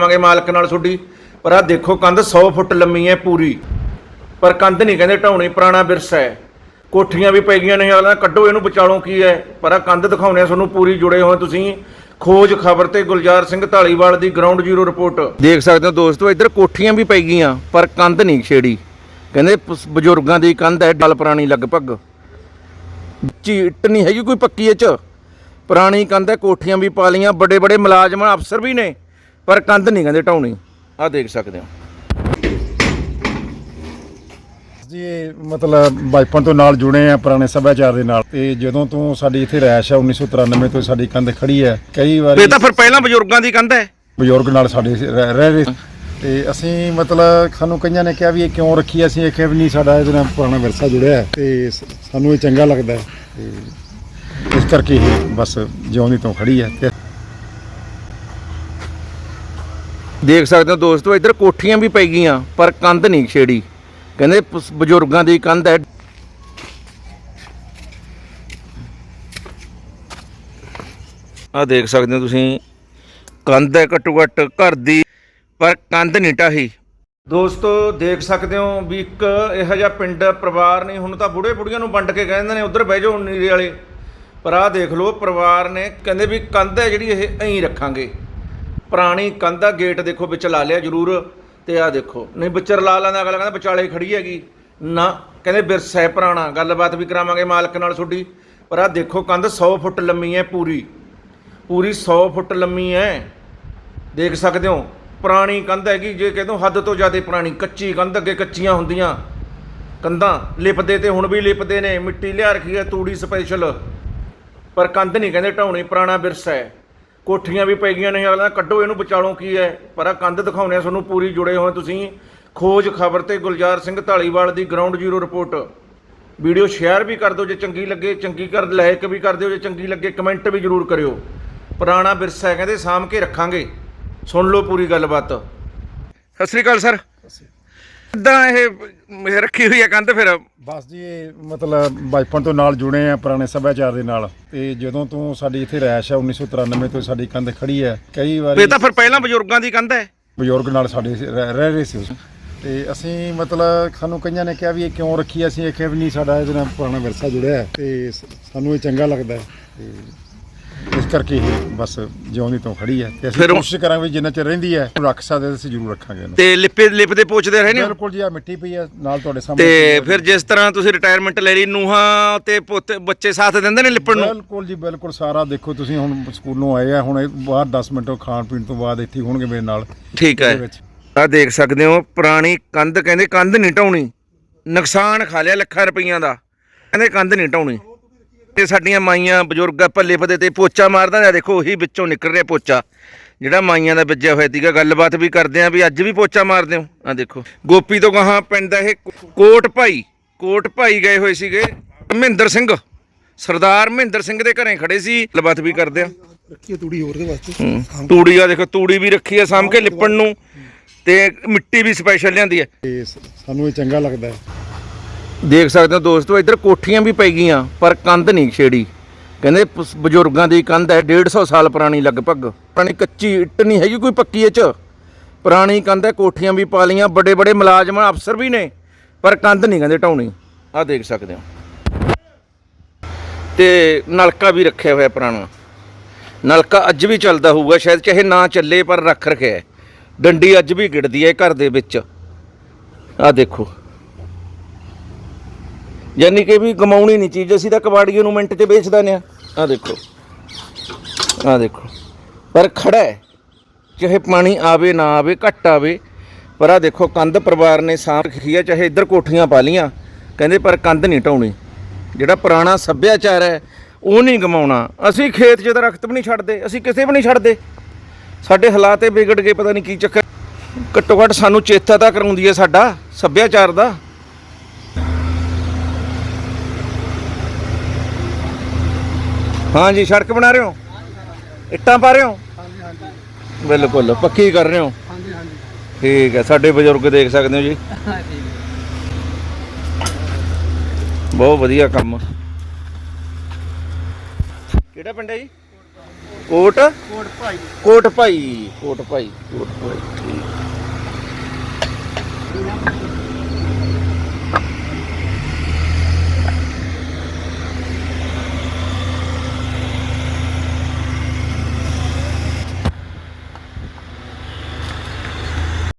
ਮੰਗੇ ਮਾਲਕ ਨਾਲ ਤੁਹਾਡੀ। ਪਰ ਆ ਦੇਖੋ ਕੰਧ 100 ਫੁੱਟ ਲੰਮੀ ਹੈ ਪੂਰੀ। ਪਰ ਕੰਧ ਨਹੀਂ ਕਹਿੰਦੇ ਢਾਉਣੀ, ਪੁਰਾਣਾ ਵਿਰਸਾ ਹੈ। ਕੋਠੀਆਂ ਵੀ ਪੈ ਗਈਆਂ ਨੇ ਹਾਲਾਂ ਕੱਢੋ ਇਹਨੂੰ ਵਿਚਾਲੋਂ ਕੀ ਹੈ। ਪਰ ਆ ਕੰਧ ਦਿਖਾਉਣੇ ਤੁਹਾਨੂੰ ਪੂਰੀ ਜੁੜੇ ਹੋਏ ਤੁਸੀਂ। ਖੋਜ ਖਬਰ ਤੇ ਗੁਲਜ਼ਾਰ ਸਿੰਘ ਢਾਲੀਵਾਲ ਦੀ ਗਰਾਊਂਡ ਜ਼ੀਰੋ ਰਿਪੋਰਟ ਦੇਖ ਸਕਦੇ ਹੋ ਦੋਸਤੋ, ਇੱਧਰ ਕੋਠੀਆਂ ਵੀ ਪੈ ਗਈਆਂ, ਪਰ ਕੰਧ ਨਹੀਂ ਛੇੜੀ। ਕਹਿੰਦੇ ਬਜ਼ੁਰਗਾਂ ਦੀ ਕੰਧ ਹੈ ਡਲ ਪੁਰਾਣੀ ਲਗਭਗ। ਚੀਟ ਨਹੀਂ ਹੈਗੀ ਕੋਈ ਪੱਕੀ ਇਹ ਚ। ਪੁਰਾਣੀ ਕੰਧ ਹੈ, ਕੋਠੀਆਂ ਵੀ ਪਾ ਲੀਆਂ ਵੱਡੇ ਵੱਡੇ ਮੁਲਾਜ਼ਮ, ਅਫਸਰ ਵੀ ਨੇ। ਪਰ ਕੰਧ ਨਹੀਂ ਕਹਿੰਦੇ ਢਾਉਣੀ। ਆ ਦੇਖ ਸਕਦੇ ਹੋ। ਜੀ ਮਤਲਬ ਬਚਪਨ ਤੋਂ ਨਾਲ ਜੁੜੇ ਆ ਪੁਰਾਣੇ ਸੱਭਿਆਚਾਰ ਦੇ ਨਾਲ। ਤੇ ਜਦੋਂ ਤੋਂ ਸਾਡੀ ਇੱਥੇ ਰਹਿائش ਆ 1993 ਤੋਂ ਸਾਡੀ ਕੰਧ ਖੜੀ ਹੈ ਕਈ ਵਾਰੀ ਇਹ ਤਾਂ ਫਿਰ ਪਹਿਲਾਂ ਬਜ਼ੁਰਗਾਂ ਦੀ ਕੰਧ ਹੈ। ਬਜ਼ੁਰਗ ਨਾਲ ਸਾਡੇ ਰਹਿ ਰਹਿ ਰਹੇ। ਤੇ ਅਸੀਂ ਮਤਲਬ ਸਾਨੂੰ ਕਈਆਂ ਨੇ ਕਿਹਾ ਵੀ ਇਹ ਕਿਉਂ ਰੱਖੀ ਅਸੀਂ ਇਹ ਕਿਹਾ ਵੀ ਨਹੀਂ ਸਾਡਾ ਇਹਦੇ ਨਾਲ ਪੁਰਾਣਾ ਵਿਰਸਾ ਜੁੜਿਆ ਤੇ ਸਾਨੂੰ ਇਹ ਚੰਗਾ ਲੱਗਦਾ ਤੇ ਇਸ ਕਰਕੇ ਇਹ ਬਸ ਜਿਉਂਦੀ ਤੋਂ ਖੜੀ ਹੈ। ਦੇਖ ਸਕਦੇ ਹੋ ਦੋਸਤੋ, ਇੱਧਰ ਕੋਠੀਆਂ ਵੀ ਪੈ ਗਈਆਂ, ਪਰ ਕੰਧ ਨਹੀਂ ਛੇੜੀ। ਕਹਿੰਦੇ ਬਜ਼ੁਰਗਾਂ ਦੀ ਕੰਧ ਹੈ ਆ ਦੇਖ ਸਕਦੇ ਹੋ ਤੁਸੀਂ, ਕੰਧ ਹੈ ਘੱਟੋ ਘੱਟ ਘਰ ਦੀ, ਪਰ ਕੰਧ ਨਹੀਂ ਢਾਹੀ। ਦੋਸਤੋ, ਦੇਖ ਸਕਦੇ ਹੋ ਵੀ ਇੱਕ ਇਹੋ ਜਿਹਾ ਪਿੰਡ ਪਰਿਵਾਰ ਨਹੀਂ, ਹੁਣ ਤਾਂ ਬੁੜੇ ਬੁੜੀਆਂ ਨੂੰ ਵੰਡ ਕੇ ਕਹਿੰਦੇ ਨੇ, ਉਧਰ ਬਹਿ ਜਾਓ ਨੀਰੇ ਵਾਲੇ। ਪਰ ਆਹ ਦੇਖ ਲਓ, ਪਰਿਵਾਰ ਨੇ, ਕਹਿੰਦੇ ਵੀ ਕੰਧ ਹੈ ਜਿਹੜੀ, ਇਹ ਐਂ ਰੱਖਾਂਗੇ। ਪੁਰਾਣੀ ਕੰਧਾ ਗੇਟ ਦੇਖੋ, ਵਿੱਚ ਲਾ ਲਿਆ ਜ਼ਰੂਰ, ਤੇ ਆਹ ਦੇਖੋ। ਨਹੀਂ, ਵਿਚਰ ਲਾ ਲੈਂਦਾ, ਅਗਲਾ ਕਹਿੰਦਾ ਵਿਚਾਲੇ ਖੜੀ ਹੈਗੀ। ਨਾ, ਕਹਿੰਦੇ ਵਿਰਸਾ ਹੈ ਪੁਰਾਣਾ, ਗੱਲਬਾਤ ਵੀ ਕਰਾਵਾਂਗੇ ਮਾਲਕ ਨਾਲ ਤੁਹਾਡੀ। ਪਰ ਆਹ ਦੇਖੋ, ਕੰਧ 100 ਫੁੱਟ ਲੰਮੀ ਹੈ ਪੂਰੀ। ਪੂਰੀ 100 ਫੁੱਟ ਲੰਮੀ ਹੈ। ਦੇਖ ਸਕਦੇ ਹੋ, ਪੁਰਾਣੀ ਕੰਧ ਹੈਗੀ, ਜੇ ਕਹਿੰਦੇ ਹੱਦ ਤੋਂ ਜ਼ਿਆਦਾ ਪੁਰਾਣੀ, ਕੱਚੀ ਕੰਧ, ਅੱਗੇ ਕੱਚੀਆਂ ਹੁੰਦੀਆਂ। ਕੰਧਾਂ ਲਿਪਦੇ ਤੇ ਹੁਣ ਵੀ ਲਿਪਦੇ ਨੇ, ਮਿੱਟੀ ਲਿਆ ਰੱਖੀ ਹੈ, ਤੂੜੀ ਸਪੈਸ਼ਲ ਪਰ ਕੰਧ ਨਹੀਂ, ਕਹਿੰਦੇ ਢਾਉਣੀ, ਪੁਰਾਣਾ ਵਿਰਸਾ ਹੈ। ਕੋਠੀਆਂ ਵੀ ਪੈ ਗਈਆਂ ਨੇ ਅਗਲਾ ਕੱਢੋ ਇਹਨੂੰ ਵਿਚਾਲੋਂ ਕੀ ਹੈ? ਪਰ ਆ ਕੰਧ ਦਿਖਾਉਣੇ ਆ ਤੁਹਾਨੂੰ ਪੂਰੀ ਜੁੜੇ ਹੋਏ ਤੁਸੀਂ। ਖੋਜ ਖਬਰ ਤੇ ਗੁਲਜ਼ਾਰ ਸਿੰਘ ਢਾਲੀਵਾਲ ਦੀ ground zero report video share ਵੀ ਕਰ ਦਿਓ ਜੇ ਚੰਗੀ ਲੱਗੇ, ਚੰਗੀ ਕਰ ਲਾਇਕ ਵੀ ਕਰ ਦਿਓ ਜੇ ਚੰਗੀ ਲੱਗੇ ਕਮੈਂਟ ਵੀ ਜ਼ਰੂਰ ਕਰਿਓ। ਪੁਰਾਣਾ ਵਿਰਸਾ ਹੈ, ਕਹਿੰਦੇ ਸਾਂਭ ਕੇ ਰੱਖਾਂਗੇ। ਸੁਣ ਲਓ ਪੂਰੀ ਗੱਲਬਾਤ। ਸਤਿ ਸ੍ਰੀ ਅਕਾਲ, ਸਰ। ਇਦਾਂ ਇਹ ਰੱਖੀ ਹੋਈ ਆ ਕੰਧ ਫਿਰ? ਬਸ ਜੀ ਇਹ ਮਤਲਬ ਬਚਪਨ ਤੋਂ ਨਾਲ ਜੁੜੇ ਆ ਪੁਰਾਣੇ ਸੱਭਿਆਚਾਰ ਦੇ ਨਾਲ। ਤੇ ਜਦੋਂ ਤੋਂ ਸਾਡੀ ਇੱਥੇ ਰਹਿਸ਼ ਆ 1993 ਤੋਂ ਸਾਡੀ ਕੰਧ ਖੜੀ ਹੈ ਕਈ ਵਾਰੀ ਇਹ ਤਾਂ ਫਿਰ ਪਹਿਲਾਂ ਬਜ਼ੁਰਗਾਂ ਦੀ ਕੰਧ ਹੈ। ਬਜ਼ੁਰਗ ਨਾਲ ਸਾਡੇ ਰਹਿ ਰਹੇ ਸੀ ਉਸ। ਤੇ ਅਸੀਂ ਮਤਲਬ ਸਾਨੂੰ ਕਈਆਂ ਨੇ ਕਿਹਾ ਵੀ ਇਹ ਕਿਉਂ ਰੱਖੀ ਅਸੀਂ ਇਹ ਕਿਹਾ ਵੀ ਨਹੀਂ ਸਾਡਾ ਇਹਦੇ ਨਾਲ ਪੁਰਾਣਾ ਵਿਰਸਾ ਜੁੜਿਆ ਤੇ ਸਾਨੂੰ ਇਹ ਚੰਗਾ ਲੱਗਦਾ ਹੈ। ਤੇ ਇਸ ਕਰਕੇ ਇਹ ਬਸ ਜਿਉਂਦੀ ਤੋਂ ਖੜੀ ਹੈ। ਤੇ ਅਸੀਂ ਫਿਰ ਉਹ- ਕੋਸ਼ਿਸ਼ ਕਰਾਂਗੇ ਵੀ ਜਿੰਨਾ ਚਿਰ ਰਹਿੰਦੀ ਹੈ ਉਹਨੂੰ ਰੱਖ ਸਕਦੇ ਤਾਂ ਅਸੀਂ ਜ਼ਰੂਰ ਰੱਖਾਂਗੇ ਇਹਨੂੰ। ਤੇ ਲਿਪੇ ਲਿਪਦੇ ਪੋਚਦੇ ਰਹੇ ਨੇ ਬਿਲਕੁਲ ਜੀ ਆ ਮਿੱਟੀ ਪਈ ਹੈ ਨਾਲ ਤੁਹਾਡੇ ਸਾਹਮਣੇ ਤੇ ਫਿਰ ਜਿਸ ਤਰ੍ਹਾਂ ਤੁਸੀਂ ਰਿਟਾਇਰਮੈਂਟ ਲੈ ਲਈ ਨੂਹਾਂ ਤੇ ਪੁੱਤ ਬੱਚੇ ਸਾਥ ਦਿੰਦੇ ਨੇ ਲਿਪਣ ਨੂੰ? ਬਿਲਕੁਲ ਜੀ ਬਿਲਕੁਲ ਸਾਰਾ ਦੇਖੋ ਤੁਸੀਂ ਹੁਣ ਸਕੂਲੋਂ ਆਏ ਆ ਹੁਣ ਇਹ ਬਾਹਰ 10 ਮਿੰਟ ਖਾਣ ਪੀਣ ਤੋਂ ਬਾਅਦ ਇੱਥੇ ਹੀ ਹੋਣਗੇ ਮੇਰੇ ਨਾਲ। ਠੀਕ ਇਹਦੇ ਹੈ ਵਿੱਚ। ਆ ਦੇਖ ਸਕਦੇ ਹੋ ਪੁਰਾਣੀ ਕੰਧ ਕਹਿੰਦੇ ਕੰਧ ਨਹੀਂ ਢਾਉਣੀ। ਨੁਕਸਾਨ ਖਾ ਲਿਆ ਲੱਖਾਂ ਰੁਪਈਆਂ ਦਾ। ਕਹਿੰਦੇ ਕੰਧ ਨਹੀਂ ਢਾਉਣੀ। ਤੇ ਸਾਡੀਆਂ ਮਾਈਆਂ ਬਜ਼ੁਰਗ ਆਪਾਂ ਲਿਪਦੇ ਤੇ ਪੋਚਾ ਮਾਰਦਾ ਆ ਦੇਖੋ ਉਹੀ ਵਿੱਚੋਂ ਨਿਕਲ ਰਿਹਾ ਪੋਚਾ। ਜਿਹੜਾ ਮਾਈਆਂ ਦਾ ਵੱਜਿਆ ਹੋਇਆ ਸੀਗਾ ਗੱਲਬਾਤ ਵੀ ਕਰਦੇ ਆ ਵੀ ਅੱਜ ਵੀ ਪੋਚਾ ਮਾਰਦੇ ਹੋ। ਆ ਦੇਖੋ ਗੋਪੀ ਤੋਂ ਗਾਹਾਂ ਪਿੰਡ ਦਾ ਇਹ ਕੋਟ ਭਾਈ ਕੋਟ ਭਾਈ ਗਏ ਹੋਏ ਸੀਗੇ ਮਹਿੰਦਰ ਸਿੰਘ। ਸਰਦਾਰ ਮਹਿੰਦਰ ਸਿੰਘ ਦੇ ਘਰੇ ਖੜੇ ਸੀ। ਗੱਲਬਾਤ ਵੀ ਕਰਦੇ ਆ ਰੱਖੀ ਤੂੜੀ ਹੋਰ ਦੇ ਵਾਸਤੇ ਹੂੰ। ਤੂੜੀ ਆ ਦੇਖੋ ਤੂੜੀ ਵੀ ਰੱਖੀ ਆ ਕੇ ਲਿਪਣ ਨੂੰ। ਤੇ ਮਿੱਟੀ ਵੀ ਸਪੈਸ਼ਲ ਲਿਆਂਦੀ ਹੈ। ਸਾਨੂੰ ਇਹ ਚੰਗਾ ਲੱਗਦਾ ਹੈ। ਦੇਖ ਸਕਦੇ ਹੋ ਦੋਸਤੋ, ਇੱਧਰ ਕੋਠੀਆਂ ਵੀ ਪੈ ਗਈਆਂ, ਪਰ ਕੰਧ ਨਹੀਂ ਛੇੜੀ। ਕਹਿੰਦੇ ਬਜ਼ੁਰਗਾਂ ਦੀ ਕੰਧ ਹੈ 150 ਸਾਲ ਪੁਰਾਣੀ ਲਗਭਗ। ਪੁਰਾਣੀ ਕੱਚੀ ਇੱਟ ਨਹੀਂ ਹੈਗੀ ਕੋਈ ਪੱਕੀ ਇਹ ਚ। ਪੁਰਾਣੀ ਕੰਧ ਹੈ, ਕੋਠੀਆਂ ਵੀ ਪਾ ਲੀਆਂ ਬੜੇ ਬੜੇ ਮੁਲਾਜ਼ਮ, ਅਫਸਰ ਵੀ ਨੇ, ਪਰ ਕੰਧ ਨਹੀਂ ਕਹਿੰਦੇ ਢਾਉਣੀ। ਆਹ ਦੇਖ ਸਕਦੇ ਹੋ। ਤੇ ਨਲਕਾ ਵੀ ਰੱਖਿਆ ਹੋਇਆ ਪੁਰਾਣਾ। ਨਲਕਾ ਅੱਜ ਵੀ ਚੱਲਦਾ ਹੋਊਗਾ, ਸ਼ਾਇਦ ਚਾਹੇ ਨਾ ਚੱਲੇ, ਪਰ ਰੱਖ ਰੱਖਿਆ ਡੰਡੀ ਅੱਜ ਵੀ ਗਿੜਦੀ ਹੈ ਘਰ ਦੇ ਵਿੱਚ। ਆਹ ਦੇਖੋ। ਯਾਨੀ ਕਿ ਵੀ ਕਮਾਉਣੀ ਨਹੀਂ ਚੀਜ਼, ਅਸੀਂ ਤਾਂ ਕਬਾੜੀਏ ਨੂੰ ਮਿੰਟ 'ਚ ਵੇਚ ਦਿੰਦੇ ਆ ਆਹ ਦੇਖੋ। ਆਹ ਦੇਖੋ। ਪਰ ਖੜਾ ਹੈ। ਚਾਹੇ ਪਾਣੀ ਆਵੇ, ਨਾ ਆਵੇ, ਘੱਟ ਆਵੇ। ਪਰ ਆਹ ਦੇਖੋ, ਕੰਧ ਪਰਿਵਾਰ ਨੇ ਸਾਂਭ ਰੱਖੀ ਹੈ, ਚਾਹੇ ਇੱਧਰ ਕੋਠੀਆਂ ਪਾ ਲੀਆਂ ਕਹਿੰਦੇ ਪਰ ਕੰਧ ਨਹੀਂ ਢਾਉਣੀ। ਜਿਹੜਾ ਪੁਰਾਣਾ ਸੱਭਿਆਚਾਰ ਹੈ, ਉਹ ਨਹੀਂ ਗਮਾਉਣਾ। ਅਸੀਂ ਖੇਤ 'ਚ ਤਾਂ ਰਖ਼ਤ ਵੀ ਨਹੀਂ ਛੱਡਦੇ, ਅਸੀਂ ਕਿਸੇ ਵੀ ਨਹੀਂ ਛੱਡਦੇ। ਸਾਡੇ ਹਾਲਾਤ ਇਹ ਵਿਗੜ ਗਏ, ਪਤਾ ਨਹੀਂ ਕੀ ਚੱਕਰ। ਘੱਟੋ ਘੱਟ ਸਾਨੂੰ ਚੇਤਾ ਤਾਂ ਕਰਾਉਂਦੀ ਹੈ ਸਾਡਾ ਸੱਭਿਆਚਾਰ ਦਾ। ਹਾਂਜੀ ਸੜਕ ਬਣਾ ਰਹੇ ਹੋ? ਇੱਟਾਂ ਪਾ ਰਹੇ ਹੋ? ਹਾਂਜੀ ਹਾਂਜੀ। ਬਿਲਕੁਲ ਪੱਕੀ ਕਰ ਰਹੇ ਹੋ? ਹਾਂਜੀ ਹਾਂਜੀ। ਠੀਕ ਹੈ ਸਾਡੇ ਬਜ਼ੁਰਗ ਦੇਖ ਸਕਦੇ ਹੋ ਜੀ। ਬਹੁਤ ਵਧੀਆ ਕੰਮ। ਕਿਹੜਾ ਪਿੰਡ ਹੈ ਜੀ? ਕੋਟ? ਕੋਟ ਭਾਈ। ਕੋਟ ਭਾਈ ਕੋਟ ਭਾਈ ਕੋਟ ਭਾਈ ਠੀਕ।